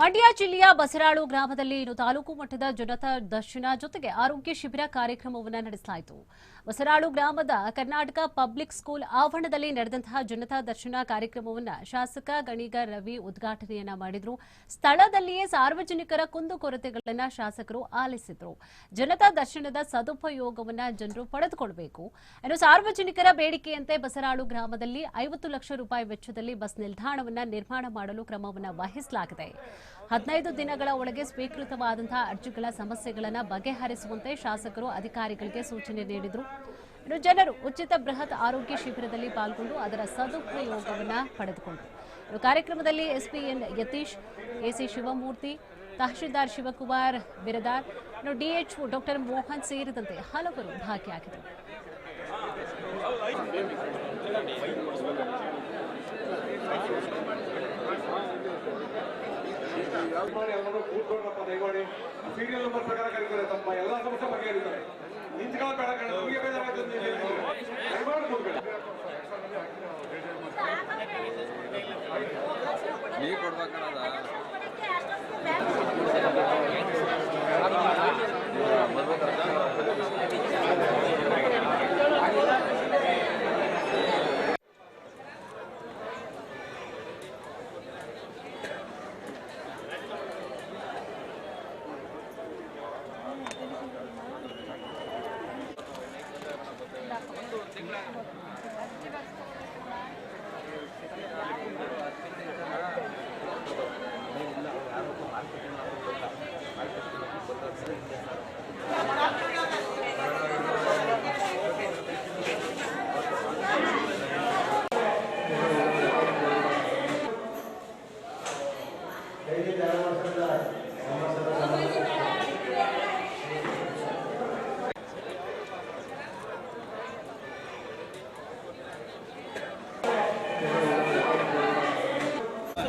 ಮಂಡ್ಯ ಜಿಲ್ಲೆಯ ಬಸರಾಳು ಗ್ರಾಮದಲ್ಲಿ ಇನ್ನು ತಾಲೂಕು ಮಟ್ಟದ ಜನತಾ ದರ್ಶನ ಜೊತೆಗೆ ಆರೋಗ್ಯ ಶಿಬಿರ ಕಾರ್ಯಕ್ರಮವನ್ನು ನಡೆಸಲಾಯಿತು. ಬಸರಾಳು ಗ್ರಾಮದ ಕರ್ನಾಟಕ ಪಬ್ಲಿಕ್ ಸ್ಕೂಲ್ ಆವರಣದಲ್ಲಿ ನಡೆದಂತಹ ಜನತಾ ದರ್ಶನ ಕಾರ್ಯಕ್ರಮವನ್ನು ಶಾಸಕ ಗಣಿಗ ರವಿ ಉದ್ಘಾಟನೆಯನ್ನ ಮಾಡಿದ್ರು. ಸ್ಥಳದಲ್ಲಿಯೇ ಸಾರ್ವಜನಿಕರ ಕುಂದುಕೊರತೆಗಳನ್ನು ಶಾಸಕರು ಆಲಿಸಿದ್ರು. ಜನತಾ ದರ್ಶನದ ಸದುಪಯೋಗವನ್ನ ಜನರು ಪಡೆದುಕೊಳ್ಳಬೇಕು ಇನ್ನು ಸಾರ್ವಜನಿಕರ ಬೇಡಿಕೆಯಂತೆ ಬಸರಾಳು ಗ್ರಾಮದಲ್ಲಿ ಐವತ್ತು ಲಕ್ಷ ರೂಪಾಯಿ ವೆಚ್ಚದಲ್ಲಿ ಬಸ್ ನಿಲ್ದಾಣವನ್ನ ನಿರ್ಮಾಣ ಮಾಡಲು ಕ್ರಮವನ್ನು ವಹಿಸಲಾಗಿದೆ. ಹದಿನೈದು ದಿನಗಳ ಒಳಗೆ ಸ್ವೀಕೃತವಾದಂತಹ ಅರ್ಜಿಗಳ ಸಮಸ್ಯೆಗಳನ್ನು ಬಗೆಹರಿಸುವಂತೆ ಶಾಸಕರು ಅಧಿಕಾರಿಗಳಿಗೆ ಸೂಚನೆ ನೀಡಿದರು. ಇನ್ನು ಜನರು ಉಚಿತ ಬೃಹತ್ ಆರೋಗ್ಯ ಶಿಬಿರದಲ್ಲಿ ಪಾಲ್ಗೊಂಡು ಅದರ ಸದುಪಯೋಗವನ್ನು ಪಡೆದುಕೊಂಡರು. ಕಾರ್ಯಕ್ರಮದಲ್ಲಿ ಎಸ್ಪಿಎನ್ ಯತೀಶ್, ಎಸಿ ಶಿವಮೂರ್ತಿ, ತಹಶೀಲ್ದಾರ್ ಶಿವಕುಮಾರ್, ಬಿರದಾರ್, ಇನ್ನು ಡಿಎಚ್ಒ ಡಾಕ್ಟರ್ ಮೋಹನ್ ಸೇರಿದಂತೆ ಹಲವರು ಭಾಗಿಯಾಗಿದ್ದರು ಸಮಸ್ಯೆ ಬಗೆಹರಿತಾರೆ ನಿಂತ್ಕೊಳ್ಳೋ ಬೇಡ ಕಣ ನಮಗೆ ಬೇಜಾರಾಯ್ತು ಅಂತ ನೀವು ಹೇಳಿದ್ರು. ದಯಮಾಡಿ ಕೂತ್ಕೊಳ್ಳಿ ನೀ ಕೊಡ್ಬೇಕನ್ನದ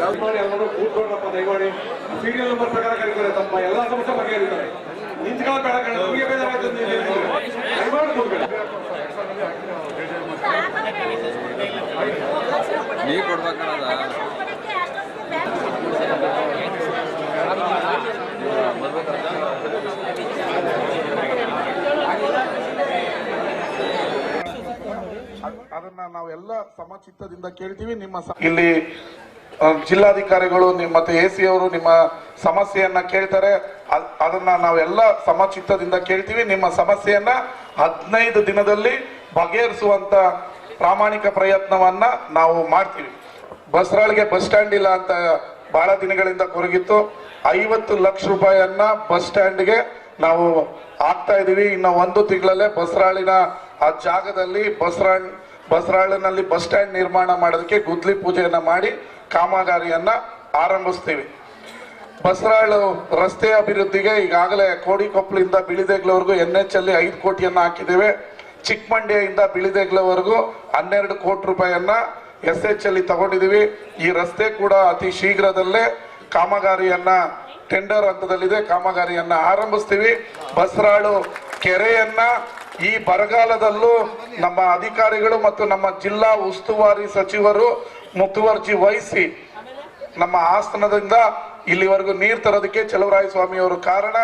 ಮಾಡಿ ಎಲ್ಲರೂ ಕೂತ್ಕೊಂಡಪ್ಪ ದಯಮಾಡಿ. ಸೀರಿಯಲ್ ನಂಬರ್ ಪ್ರಕಾರ ಕರೀತಾರೆ ತಮ್ಮ ಎಲ್ಲಾ ಸಮಸ್ಯೆ ಬಗೆಹರಿತಾರೆ. ನಿಂತ್ಕೊಳ್ಳೋ ಬೇಡ ಕಣ ನಮಗೆ ಬೇಜಾರಾಯ್ತು. ದಯಮಾಡಿ ಕೂತ್ಕೊಳ್ಳಿ. ನೀ ಕೊಡ್ಬೇಕನ್ನದ ಅದನ್ನ ನಾವೆಲ್ಲ ಸಮಚಿತ್ತದಿಂದ ಕೇಳ್ತೀವಿ ನಿಮ್ಮ ಸ- ಇಲ್ಲಿ ಜಿಲ್ಲಾಧಿಕಾರಿಗಳು ನಿಮ್ಮ ಮತ್ತೆ ಎ ಸಿ ಅವರು ನಿಮ್ಮ ಸಮಸ್ಯೆಯನ್ನ ಕೇಳ್ತಾರೆ. ಅದ್- ಅದನ್ನ ನಾವೆಲ್ಲ ಸಮಚಿತ್ತದಿಂದ ಕೇಳ್ತೀವಿ. ನಿಮ್ಮ ಸಮಸ್ಯೆಯನ್ನ ಹದಿನೈದು ದಿನದಲ್ಲಿ ಬಗೆಹರಿಸುವಂತ ಪ್ರಾಮಾಣಿಕ ಪ್ರಯತ್ನವನ್ನ ನಾವು ಮಾಡ್ತೀವಿ. ಬಸ್ರಾಳ್ಗೆ ಬಸ್ ಸ್ಟ್ಯಾಂಡ್ ಇಲ್ಲ ಅಂತ ಬಹಳ ದಿನಗಳಿಂದ ಕೊರಗಿತ್ತು. ಐವತ್ತು ಲಕ್ಷ ರೂಪಾಯಿಯನ್ನ ಬಸ್ ಸ್ಟ್ಯಾಂಡ್ಗೆ ನಾವು ಹಾಕ್ತಾ ಇದೀವಿ ಇನ್ನು ಒಂದು ತಿಂಗಳಲ್ಲೇ ಬಸ್ರಾಳಿನ ಆ ಜಾಗದಲ್ಲಿ ಬಸ್ರಾಳ್, ಬಸರಾಳಿನಲ್ಲಿ ಬಸ್ ಸ್ಟ್ಯಾಂಡ್ ನಿರ್ಮಾಣ ಮಾಡೋದಕ್ಕೆ ಗುದ್ಲಿ ಪೂಜೆಯನ್ನ ಮಾಡಿ ಕಾಮಗಾರಿಯನ್ನ ಆರಂಭಿಸ್ತೀವಿ. ಬಸರಾಳು ರಸ್ತೆ ಅಭಿವೃದ್ಧಿಗೆ ಈಗಾಗಲೇ ಕೋಡಿಕೊಪ್ಪಲಿಂದ ಬಿಳಿದೇಗ್ಲವರೆಗೂ ಎನ್ ಎಚ್ ಅಲ್ಲಿ ಐದು ಕೋಟಿಯನ್ನ ಹಾಕಿದ್ದೇವೆ. ಚಿಕ್ಕಮಂಡ್ಯದಿಂದ ಬಿಳಿದೇಗ್ಲವರೆಗೂ ಹನ್ನೆರಡು ಕೋಟಿ ರೂಪಾಯಿಯನ್ನ ಎಸ್ ಎಚ್ ಅಲ್ಲಿ ತಗೊಂಡಿದೀವಿ ಈ ರಸ್ತೆ ಕೂಡ ಅತಿ ಶೀಘ್ರದಲ್ಲೇ ಕಾಮಗಾರಿಯನ್ನ ಟೆಂಡರ್ ಹಂತದಲ್ಲಿದೆ. ಕಾಮಗಾರಿಯನ್ನ ಆರಂಭಿಸ್ತೀವಿ. ಬಸರಾಳು ಕೆರೆಯನ್ನ ಈ ಬರಗಾಲದಲ್ಲೂ ನಮ್ಮ ಅಧಿಕಾರಿಗಳು ಮತ್ತು ನಮ್ಮ ಜಿಲ್ಲಾ ಉಸ್ತುವಾರಿ ಸಚಿವರು ಮುತುವರ್ಜಿ ವಹಿಸಿ ನಮ್ಮ ಆಸನದಿಂದ ಇಲ್ಲಿವರೆಗೂ ನೀರು ತರೋದಕ್ಕೆ ಚಲವರಾಯ ಸ್ವಾಮಿಯವರು ಕಾರಣ.